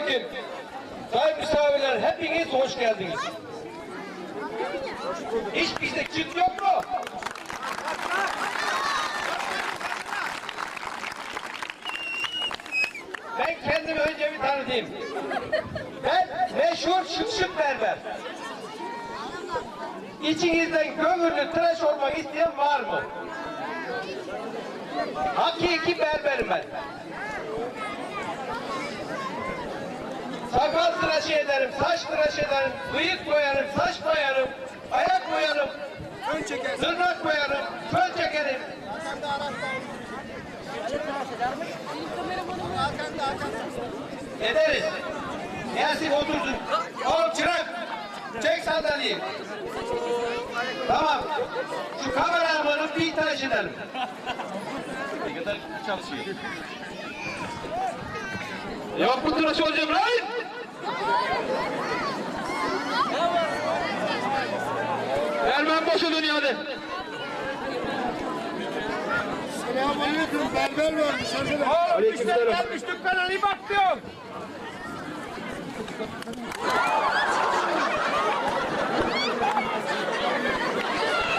Selamünaleyküm. Sayın misafirler hepiniz hoş geldiniz. Hiç bizde çıt yok mu? Ben kendimi önce bir tanıtayım. Ben meşhur şık şık berber. İçinizden gönüllü tıraş olmak isteyen var mı? Hakiki berberim ben. Sakal tıraşı ederim, saç tıraşı ederim, bıyık boyarım, saç boyarım, ayak boyarım, tırnak boyarım, fön çekerim. Ederiz. Yasin otursun. Oğlum çırak. Çek sandalyeyi. Tamam. Şu kameramanı bir tıraş edelim. Ne kadar çalışıyor. Yok bu tıraş olacağım lan. Ermen boşa dönüyor hadi. Selamünaleyküm berber varmış. Oğlum müşteri gelmiş dükkana iyi bak diyorum.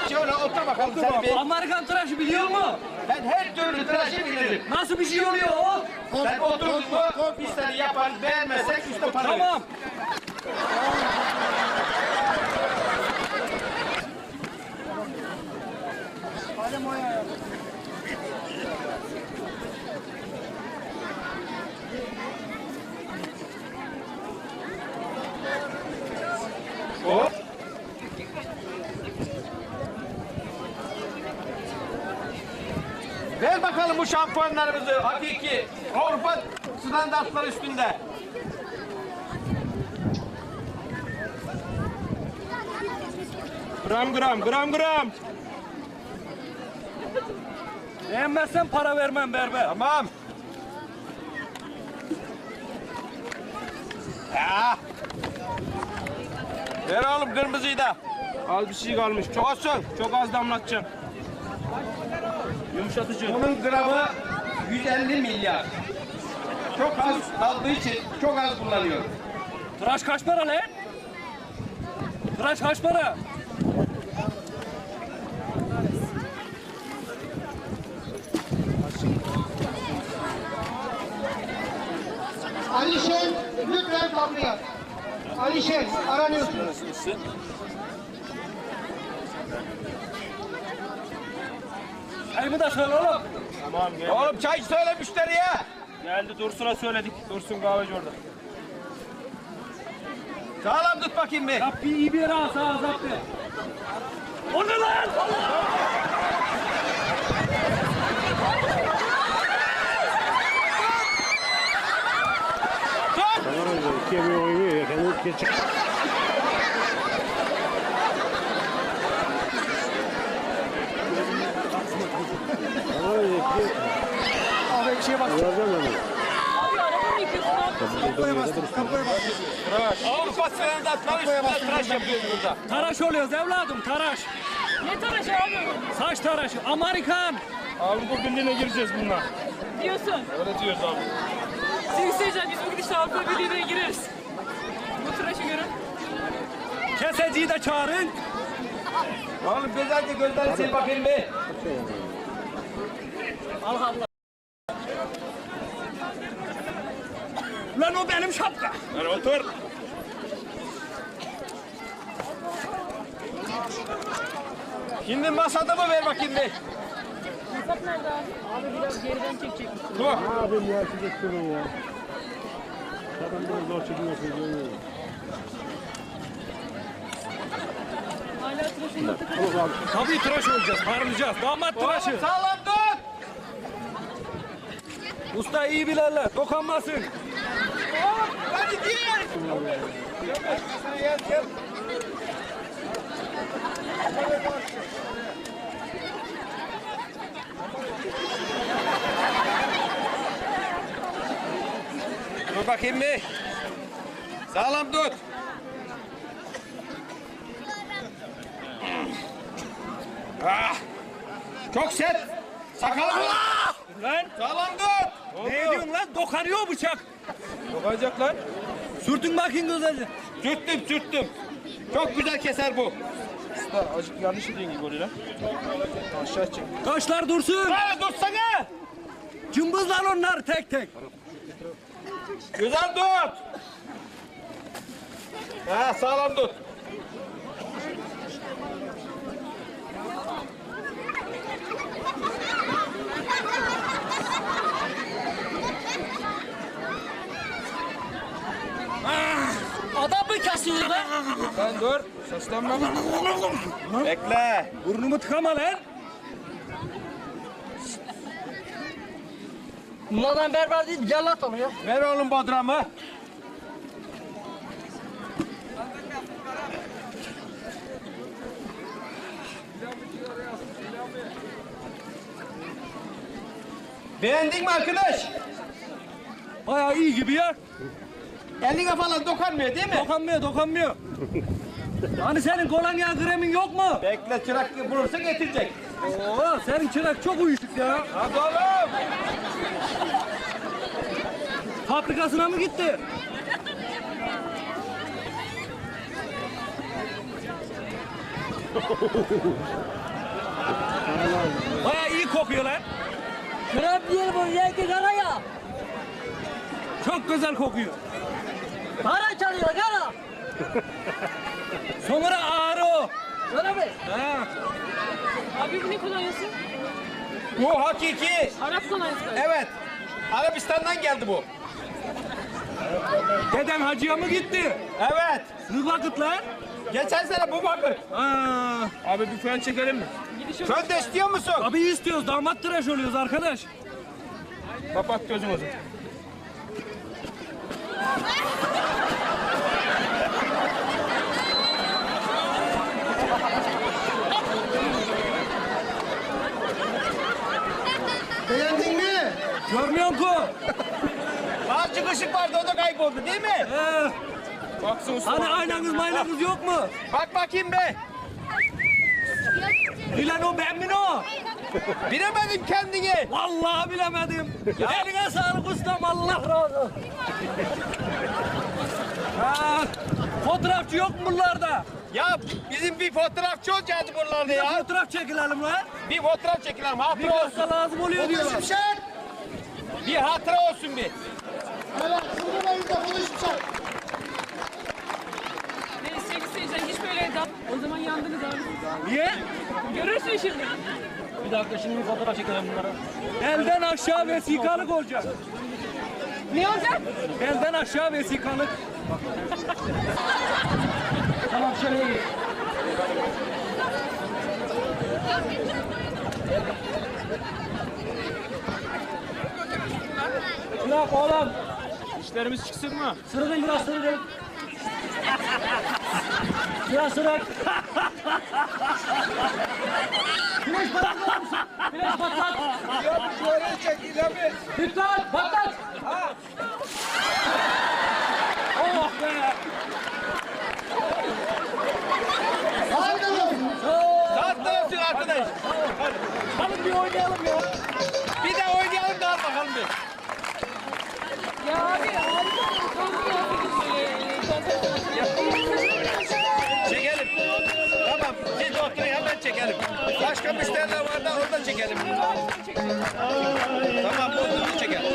Şöyle otur bakalım. Amerikan tıraşı biliyor mu? Ben her türlü tıraşı bilirim. Nasıl bir şey oluyor o? Sen oturdun mu biz seni yaparız beğenmezsek üstü para. Tamam. Ver bakalım bu şampuanlarımızı hakiki Avrupa standartları üstünde. Gram gram gram gram. Beğenmezsen para vermem berber. Tamam. Ya. Ver oğlum kırmızıyı da. Az bir şey kalmış. Çok, Olsun. çok az damlatacağım. Yumuşatıcı. Bunun gramı 150 milyar. Çok az kaldığı için çok az kullanıyorum. Tıraş kaç para lan? Tıraş kaç para? Alişen lütfen kapıya. Alişen aranıyorsunuz. Ayımı da söyle oğlum. Tamam gel. Oğlum çay söyle müşteriye. Geldi Dursun'a söyledik. Dursun kahveci orada. Sağlam tut bakayım bir. Yap bir iyi bir yere al sağ zaptı. O ne lan? Avrupa standartları üstünde tıraş yapıyoruz burada. Tıraş oluyoruz evladım tıraş. Ne tıraşı abi Saç tıraşı Amerikan. Avrupa Birliği'ne gireceğiz bununla. diyorsun? Öyle diyoruz abi. Seni söyleyeceğim biz bu gidişle Avrupa Birliği'ne gireriz. Bu tıraşı görün. Keseciyi de çağırın. Oğlum güzelce gözlerini sil bakayım bir. Lan o benim şapka. Hadi otur. Şimdi masada mı ver bakayım bir. Hesap nerede abi? Abi biraz geriden çekecek. Dur. Hala tıraşını Tabii tıraş olacağız, parlayacağız. Damat tıraşı. Oğlum sağlam tut. Usta iyi bilirler, dokunmasın. Hadi gel. Gel, gel. Dur bakayım bir. Sağlam tut. Ah. Çok sert. Sakalım. Lan Sağlam dur. ne diyorsun lan? Dokanıyor bıçak. Dokacak lan. Sürtün bakayım güzelce. Sürttüm sürttüm. Çok güzel keser bu. Usta acık yanlış ediyorsun gibi oluyor lan. Aşağı çek. Kaşlar dursun. Ha dursana. Cımbız lan onlar tek tek. Güzel tut. Ha sağlam tut. Kesiyor be? Sen dur. Seslenme. Bekle. Burnumu tıkama lan. Bunlardan berber değil, cellat oluyor. Ver oğlum badramı. Beğendin mi arkadaş? Bayağı iyi gibi ya. Eline falan dokanmıyor değil mi? Dokanmıyor dokanmıyor. Hani senin kolonya kremin yok mu? Bekle çırak bulursa getirecek. Oo, senin çırak çok uyuşuk ya. Hadi oğlum. Fabrikasına mı gitti? Baya iyi kokuyor lan. Krem değil bu, rengi kara ya. Çok güzel kokuyor. Kara çalıyor, kara. Sonra ağır o. Öyle mi? Ha. Abi bu ne kolonyası? Bu hakiki. Arap kolonyası. Evet. Arabistan'dan geldi bu. Deden hacıya mı gitti? Evet. Ne vakit lan? Geçen sene bu bakır. Aa, Abi bir fön çekelim mi? Gidiş yok. Fön de istiyor musun? abi istiyoruz damat tıraş oluyoruz arkadaş. Kapat gözünü. Beğendin mi? Musun? Azıcık ışık vardı o da kayboldu değil mi? Ee, Baksın usta. hani aynanız maynanız yok mu? Bak bakayım be. Bilen o ben mi o? Bilemedim kendini. Vallahi bilemedim. Eline sağlık ustam Allah razı olsun. Ha, fotoğrafçı yok mu bunlarda? Ya bizim bir fotoğrafçı olacaktı buralarda Bir de ya. fotoğraf çekilelim lan. Bir fotoğraf çekelim Bir hatıra olsun. dakika lazım oluyor diyorlar. Şimşek. Bir hatıra olsun bir. Evet, sınırlayın da konuşacak. Neyse sevgili seyirciler hiç böyle da... O zaman yandınız abi. Niye? Görürsün şimdi. Bir dakika şimdi bir fotoğraf çekelim bunlara. Elden aşağı vesikalık olacak. Ne olacak? Elden aşağı vesikalık. tamam şöyle iyi. Bırak oğlum. İşlerimiz çıksın mı? Sırıkın biraz sırıkın. Biraz sırık. Güneş patlat mısın? Güneş patlat. Ya bir şöyle çek İlhami. Dikkat patlat. Oh Başka müşteriler var da orada çekelim. Tamam bunu çekelim.